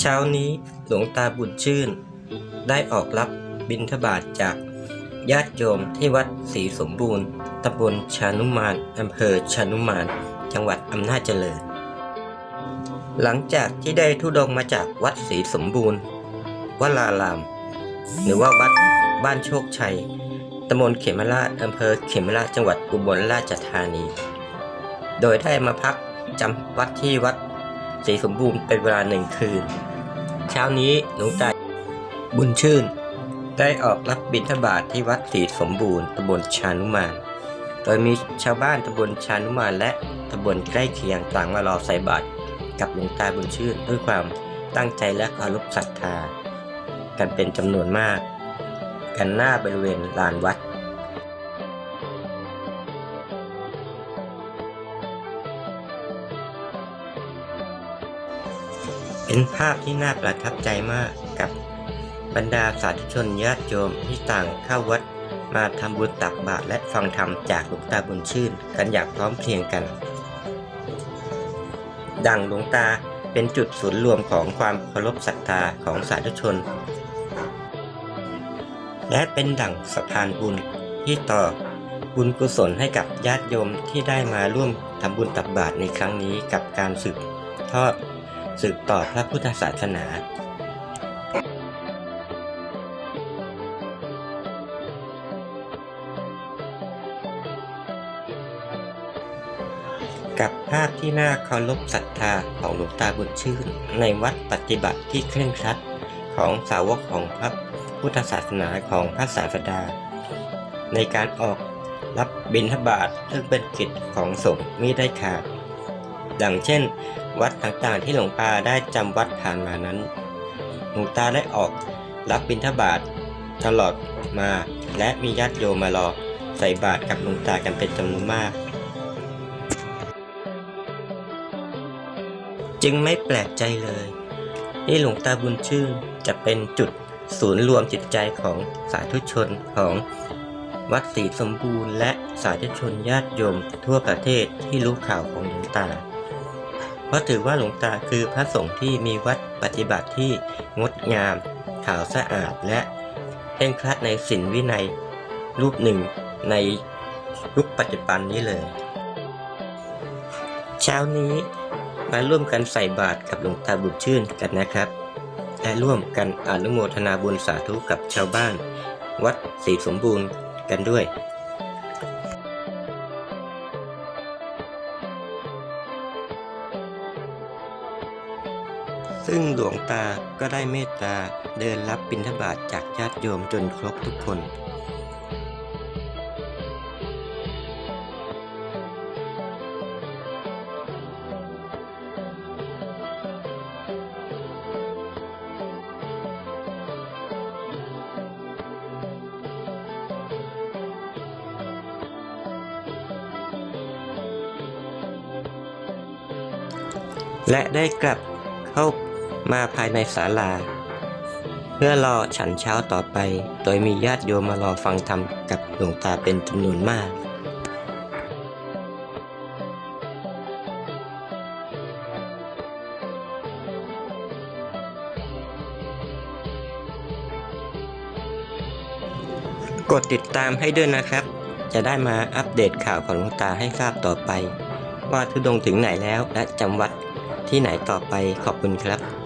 เช้านี้หลวงตาบุญชื่น ได้ออกรับบิณฑบาตจากญาติโยมที่วัดศรีสมบูรณ์ตำบลชานุมานอำเภอชานุมาน จังหวัดอำนาจเจริญ หลังจากที่ได้ทุดงมาจากวัดศรีสมบูรณ์วลาราม หรือว่าวัดบ้านโชคชัยตำบลเขมราชอำเภอเขมราชจังหวัดอุบลราชธานี โดยได้มาพักจำวัดที่วัด ศรีสมบูรณ์เป็นเวลาหนึ่งคืน เช้านี้หลวงตาบุญชื่น ได้ออกรับบิณฑบาตทที่วัดศรีสมบูรณ์ตำบลชานุมาน โดยมีชาวบ้านตำบลชานุมานและตำบลใกล้เคียงต่างมารอใส่บาตรกับหลวงตาบุญชื่น ด้วยความตั้งใจและเคารพศรัทธา กันเป็นจำนวนมาก กันหน้าบริเวณลานวัด เป็นภาพที่น่าประทับใจมากกับบรรดาสาธุชนญาติโยมที่ต่างเข้าวัดมาทำบุญตักบาตรและฟังธรรมจากหลวงตาบุญชื่น กันอย่างพร้อมเพรียงกัน ดังหลวงตาเป็นจุดศูนย์รวมของความเคารพศรัทธาของสาธุชน และเป็นดั่งสะพานบุญที่ต่อบุญกุศลให้กับญาติโยมที่ได้มาร่วมทำบุญตักบาตรในครั้งนี้กับการสืบทอด สืบต่อพระพุทธศาสนากับภาพที่น่าเคารพศรัทธาของหลวงตาบุญชื่น ในวัดปฏิบัติที่เคร่งครัดของสาวกของพระพุทธศาสนาของพระศาสดา ในการออกรับบิณฑบาตซึ่งเป็นกิจของสงฆ์มิได้ขาด ดังเช่น วัดต่างๆ ที่หลวงตาได้จำวัดผ่านมานั้น หลวงตาได้ออกรับบิณฑบาตตลอดมาและมีญาติโยมมารอใส่บาตรกับหลวงตากันเป็นจำนวนมาก จึงไม่แปลกใจเลยที่หลวงตาบุญชื่นจะเป็นจุดศูนย์รวมจิตใจของสาธุชนของวัดศรีสมบูรณ์และสาธุชนญาติโยมทั่วประเทศที่รู้ข่าวของหลวงตา เพราะถือว่าหลวงตาคือพระสงฆ์ที่มีวัดปฏิบัติที่งดงาม ขาวสะอาดและเคร่งครัดในศีลวินัยรูปหนึ่งในยุคปัจจุบันนี้เลย เช้านี้มาร่วมกันใส่บาตรกับหลวงตาบุญชื่นกันนะครับ และร่วมกันอนุโมทนาบุญสาธุกับชาวบ้าน วัดศรีสมบูรณ์กันด้วย ซึ่งหลวงตาก็ได้เมตตาเดินรับบิณฑบาตจากญาติโยมจนครบทุกคนและได้กลับ เข้ามาภายในศาลา เพื่อรอฉันเช้าต่อไป โดยมีญาติโยมมารอฟังธรรมกับหลวงตาเป็นจำนวนมากกดติดตามให้ด้วยนะครับ จะได้มาอัปเดตข่าวของหลวงตาให้ทราบต่อไป ว่าทุดงถึงไหนแล้วและจำวัด ที่ไหนต่อไปขอบคุณครับ